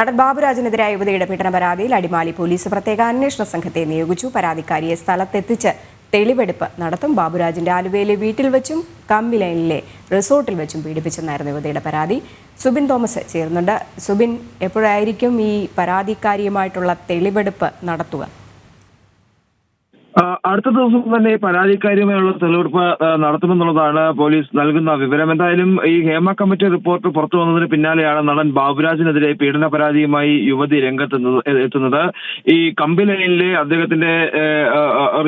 നടൻ ബാബുരാജിനെതിരായ യുവതിയുടെ പീഡന പരാതിയിൽ അടിമാലി പോലീസ് പ്രത്യേക അന്വേഷണ സംഘത്തെ നിയോഗിച്ചു. പരാതിക്കാരിയെ സ്ഥലത്തെത്തിച്ച് തെളിവെടുപ്പ് നടത്തും. ബാബുരാജിന്റെ ആലുവയിലെ വീട്ടിൽ വെച്ചും കമ്പിലൈനിലെ റിസോർട്ടിൽ വെച്ചും പീഡിപ്പിച്ചെന്നായിരുന്നു യുവതിയുടെ പരാതി. സുബിൻ തോമസ് ചേരുന്നുണ്ട്. സുബിൻ എപ്പോഴായിരിക്കും ഈ പരാതിക്കാരിയുമായിട്ടുള്ള തെളിവെടുപ്പ് നടത്തുക? അടുത്ത ദിവസം തന്നെ ഈ പരാതിക്കാരിയുമായുള്ള തെളിവെടുപ്പ് നടത്തുമെന്നുള്ളതാണ് പോലീസ് നൽകുന്ന വിവരം. എന്തായാലും ഈ ഹേമ കമ്മിറ്റി റിപ്പോർട്ട് പുറത്തു വന്നതിന് പിന്നാലെയാണ് നടൻ ബാബുരാജിനെതിരെ പീഡന പരാതിയുമായി യുവതി രംഗത്ത് എത്തുന്നത്. ഈ കമ്പിലനിലെ അദ്ദേഹത്തിന്റെ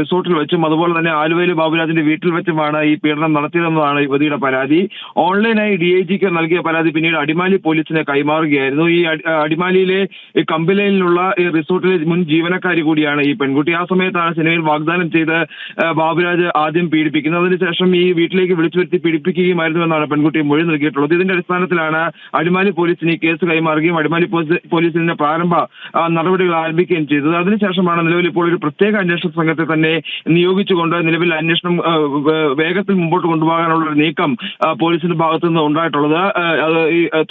റിസോർട്ടിൽ വെച്ചും അതുപോലെ തന്നെ ആലുവയിലെ ബാബുരാജിന്റെ വീട്ടിൽ വെച്ചുമാണ് ഈ പീഡനം നടത്തിയതെന്നതാണ് യുവതിയുടെ പരാതി. ഓൺലൈനായി ഡി ഐ ജിക്ക് നൽകിയ പരാതി പിന്നീട് അടിമാലി പോലീസിനെ കൈമാറുകയായിരുന്നു. ഈ അടിമാലിയിലെ ഈ കമ്പിലൈനിലുള്ള ഈ റിസോർട്ടിലെ മുൻ ജീവനക്കാരി കൂടിയാണ് ഈ പെൺകുട്ടി. ആ സമയത്താണ് സിനിമയിൽ വാഗ്ദാനം ചെയ്ത് ബാബുരാജ് ആദ്യം പീഡിപ്പിക്കുന്നത് ശേഷം ഈ വീട്ടിലേക്ക് വിളിച്ചു വരുത്തി പീഡിപ്പിക്കുകയുമായിരുന്നു എന്നാണ് പെൺകുട്ടി മൊഴി നൽകിയിട്ടുള്ളത്. ഇതിന്റെ അടിസ്ഥാനത്തിലാണ് അടിമാലി പോലീസിന് ഈ കേസ് കൈമാറുകയും അടിമാലി പോലീസ് പോലീസിന്റെ പ്രാരംഭ നടപടികൾ ആരംഭിക്കുകയും ചെയ്തത്. അതിനുശേഷമാണ് നിലവിൽ ഇപ്പോൾ ഒരു പ്രത്യേക അന്വേഷണ സംഘത്തെ തന്നെ നിയോഗിച്ചുകൊണ്ട് നിലവിൽ അന്വേഷണം വേഗത്തിൽ മുമ്പോട്ട് കൊണ്ടുപോകാനുള്ള ഒരു നീക്കം പോലീസിന്റെ ഭാഗത്തു നിന്ന് ഉണ്ടായിട്ടുള്ളത്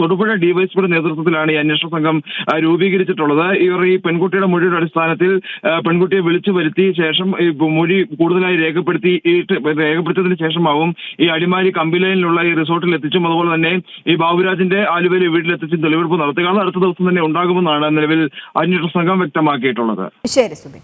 തൊടുപുഴ ഡിവൈഎസ്പിയുടെ നേതൃത്വത്തിലാണ് ഈ അന്വേഷണ സംഘം രൂപീകരിച്ചിട്ടുള്ളത്. ഇവർ ഈ പെൺകുട്ടിയുടെ മൊഴിയുടെ അടിസ്ഥാനത്തിൽ പെൺകുട്ടിയെ വിളിച്ചു വരുത്തിയ ശേഷം മൊഴി കൂടുതലായി രേഖപ്പെടുത്തി രേഖപ്പെടുത്തിയതിനു ശേഷമാവും ഈ അടിമാലി കമ്പിലൈനിലുള്ള ഈ റിസോർട്ടിൽ എത്തിച്ചും അതുപോലെ തന്നെ ഈ ബാബുരാജിന്റെ ആലുവയിലെ വീട്ടിലെത്തിച്ചും തെളിവെടുപ്പ് നടത്തുക. അടുത്ത ദിവസം തന്നെ ഉണ്ടാകുമെന്നാണ് നിലവിൽ അന്വേഷണ സംഘം വ്യക്തമാക്കിയിട്ടുള്ളത്. ശരി സുബിൻ